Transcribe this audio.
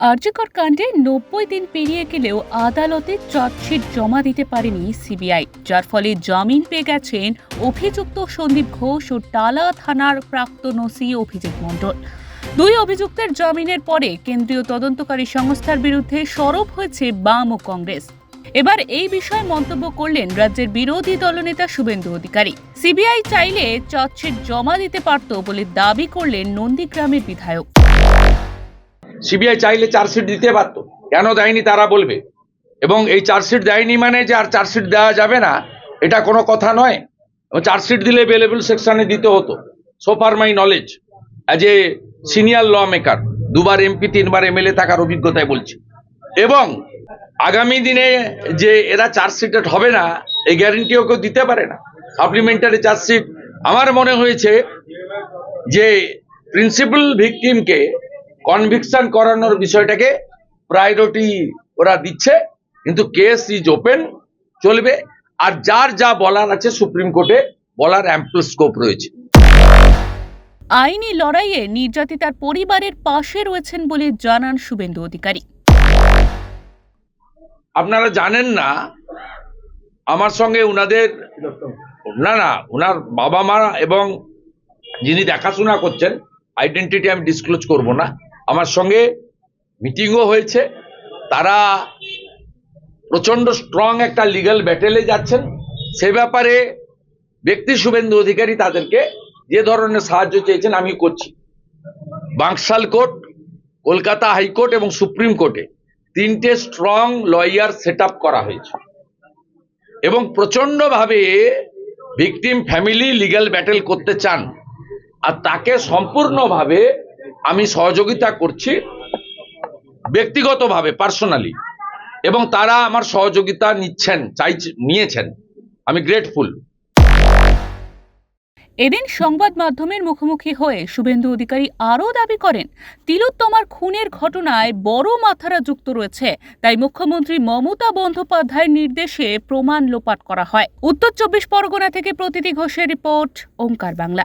আর্যকর কাণ্ডে নব্বই দিন পেরিয়ে গেলেও আদালতে চার্জশিট জমা দিতে পারেনি সিবিআই, যার ফলে জামিন পেয়ে গেছেন অভিযুক্ত সন্দীপ ঘোষ ও টালা থানার প্রাক্তন ওসি অভিজিৎ মণ্ডল। দুই অভিযুক্তের জামিনের পরে কেন্দ্রীয় তদন্তকারী সংস্থার বিরুদ্ধে সরব হয়েছে বাম ও কংগ্রেস। এবার এই বিষয়ে মন্তব্য করলেন রাজ্যের বিরোধী দলনেতা শুভেন্দু অধিকারী। সিবিআই চাইলে চার্জশিট জমা দিতে পারত বলে দাবি করলেন নন্দীগ্রামের বিধায়ক। সিবিআই চাইলে চার্জশিট দিতে পারত। কেন দেয়নি তারা বলবে। এবং এই চার্জশিট দেয়নি মানে যে আর চার্জশিট দেওয়া যাবে না, এটা কোনো কথা নয়। চার্জশিট দিলে বেলেবল সেকশনে দিতে হতো। So far my knowledge as a senior law maker দুবার এমপি তিনবার এমএলএ থাকার অভিজ্ঞতায় বলছি। এবং আগামী দিনে যে এরা চার্জশিটেড হবে না, এই গ্যারেন্টিও কেউ দিতে পারে না। সাপ্লিমেন্টারি চার্জশিট, আমার মনে হয়েছে যে প্রিন্সিপাল ভিকটিমকে কনভিকশন করানোর বিষয়টাকে প্রায়োরিটি ওরা দিচ্ছে কিন্তু কেস ইজ ওপেন চলবে। আর যার যা বলার আছে সুপ্রিম কোর্টে বলার অ্যাম্পল স্কোপ রয়েছে। আইনি লড়াইয়ে নির্যাতিতার পরিবারের পাশে রয়েছেন বলে জানান শুভেন্দু অধিকারী। আপনারা জানেন না আমার সঙ্গে উনাদের না না ওনার বাবা মা এবং যিনি দেখাশোনা করছেন আইডেন্টিটি আমি ডিসক্লোজ করব না। আমার সঙ্গে মিটিংও হয়েছে। তারা প্রচণ্ড স্ট্রং একটা লিগ্যাল ব্যাটেলে যাচ্ছেন। সে ব্যাপারে ব্যক্তি শুভেন্দু অধিকারী তাদেরকে যে ধরনের সাহায্য চেয়েছেন আমি করছি। Bankshall court, Kolkata high court এবং সুপ্রিম কোর্টে তিনটে স্ট্রং লয়ার সেট করা হয়েছে। এবং প্রচন্ডভাবে ভিকটিম ফ্যামিলি লিগাল ব্যাটেল করতে চান। আর তাকে সম্পূর্ণভাবে আমি সহযোগিতা করছি ব্যক্তিগতভাবে পার্সোনালি এবং তারা আমার সহযোগিতা নিচ্ছেন চাই নিয়েছেন। আমি গ্রেটফুল এদিন সংবাদ মাধ্যমের মুখোমুখি হয়ে শুভেন্দু অধিকারী আরও দাবি করেন, তিলোত্তমার খুনের ঘটনায় বড় মাথারা যুক্ত রয়েছে, তাই মুখ্যমন্ত্রী মমতা বন্দ্যোপাধ্যায়ের নির্দেশে প্রমাণ লোপাট করা হয়। উত্তর চব্বিশ পরগনা থেকে প্রতিটি ঘোষের রিপোর্ট ওঙ্কার বাংলা।